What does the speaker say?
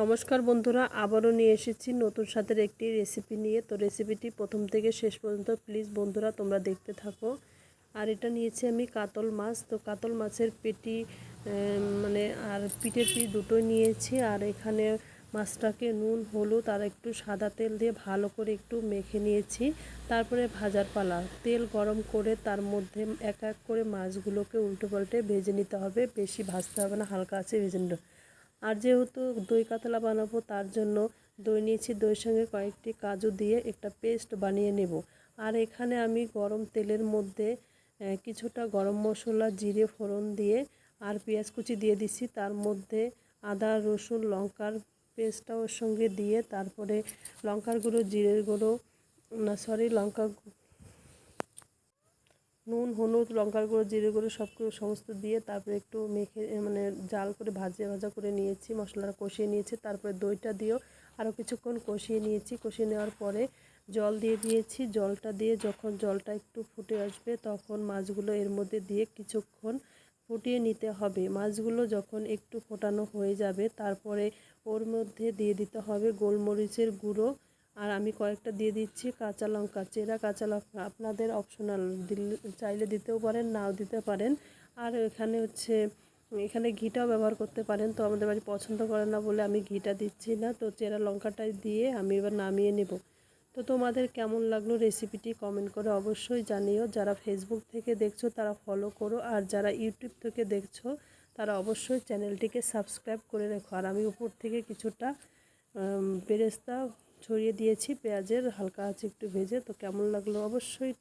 নমস্কার বন্ধুরা, আবারও নিয়ে এসেছি নতুন স্বাদের একটি রেসিপি নিয়ে। তো রেসিপিটি প্রথম থেকে শেষ পর্যন্ত প্লিজ বন্ধুরা তোমরা দেখতে থাকো। আর এটা নিয়েছি আমি কাতল মাছ। তো কাতল মাছের পেটি মানে আর পিঠের পিঠ দুটোই নিয়েছি। আর এখানে মাছটাকে নুন, হলুদ আর একটু সাদা তেল দিয়ে ভালো করে একটু মেখে নিয়েছি। তারপরে ভাজার পালা। তেল গরম করে তার মধ্যে এক এক করে মাছগুলোকে উল্টো পাল্টে ভেজে নিতে হবে। বেশি ভাজতে হবে না, হালকা আছে ভেজে নিতে। আর যেহেতু দই কাতলা বানাবো, তার জন্য দই নিয়েছি। দইয়ের সঙ্গে কয়েকটি কাজু দিয়ে একটা পেস্ট বানিয়ে নেব। আর এখানে আমি গরম তেলের মধ্যে কিছুটা গরম মশলা, জিরে, ফোড়ন দিয়ে আর পেঁয়াজ কুচি দিয়ে দিছি। তার মধ্যে আদা, রসুন, লঙ্কার পেস্টটা ওর সঙ্গে দিয়ে, তারপরে লঙ্কার গুঁড়ো, জিরের গুঁড়ো, না সরি লঙ্কা নুন, হলুদ, লঙ্কার গুঁড়ো, জিরে গুঁড়ো সব কিছু সমস্ত দিয়ে তারপরে একটু মেখে মানে জাল করে ভাজা ভাজা করে নিয়েছি, মশলাটা কষিয়ে নিয়েছি। তারপরে দইটা দিয়েও আরও কিছুক্ষণ কষিয়ে নিয়েছি। কষিয়ে নেওয়ার পরে জল দিয়ে দিয়েছি। জলটা দিয়ে যখন জলটা একটু ফুটে আসবে তখন মাছগুলো এর মধ্যে দিয়ে কিছুক্ষণ ফুটিয়ে নিতে হবে। মাছগুলো যখন একটু ফোটানো হয়ে যাবে তারপরে ওর মধ্যে দিয়ে দিতে হবে গোলমরিচের গুঁড়ো। আর আমি কয়েকটা দিয়ে দিচ্ছি কাঁচা লঙ্কা চেরা কাঁচা লঙ্কা। আপনাদের অপশনাল দিলে চাইলে দিতেও পারেন, নাও দিতে পারেন। আর এখানে হচ্ছে, এখানে ঘিটাও ব্যবহার করতে পারেন। তো আমাদের বাড়ি পছন্দ করে না বলে আমি ঘিটা দিচ্ছি না। তো চেরা লঙ্কাটাই দিয়ে আমি এবার নামিয়ে নেব। তো তোমাদের কেমন লাগল রেসিপিটি কমেন্ট করে অবশ্যই জানিও। যারা ফেসবুক থেকে দেখছ, তারা ফলো করো। আর যারা ইউটিউব থেকে দেখছ, তারা অবশ্যই চ্যানেলটিকে সাবস্ক্রাইব করে রেখো। আর আমি উপর থেকে কিছুটা বেরেস্তা ছড়িয়ে দিয়েছি পেঁয়াজের হালকা আছে একটু ভেজে তো কেমন লাগল অবশ্যই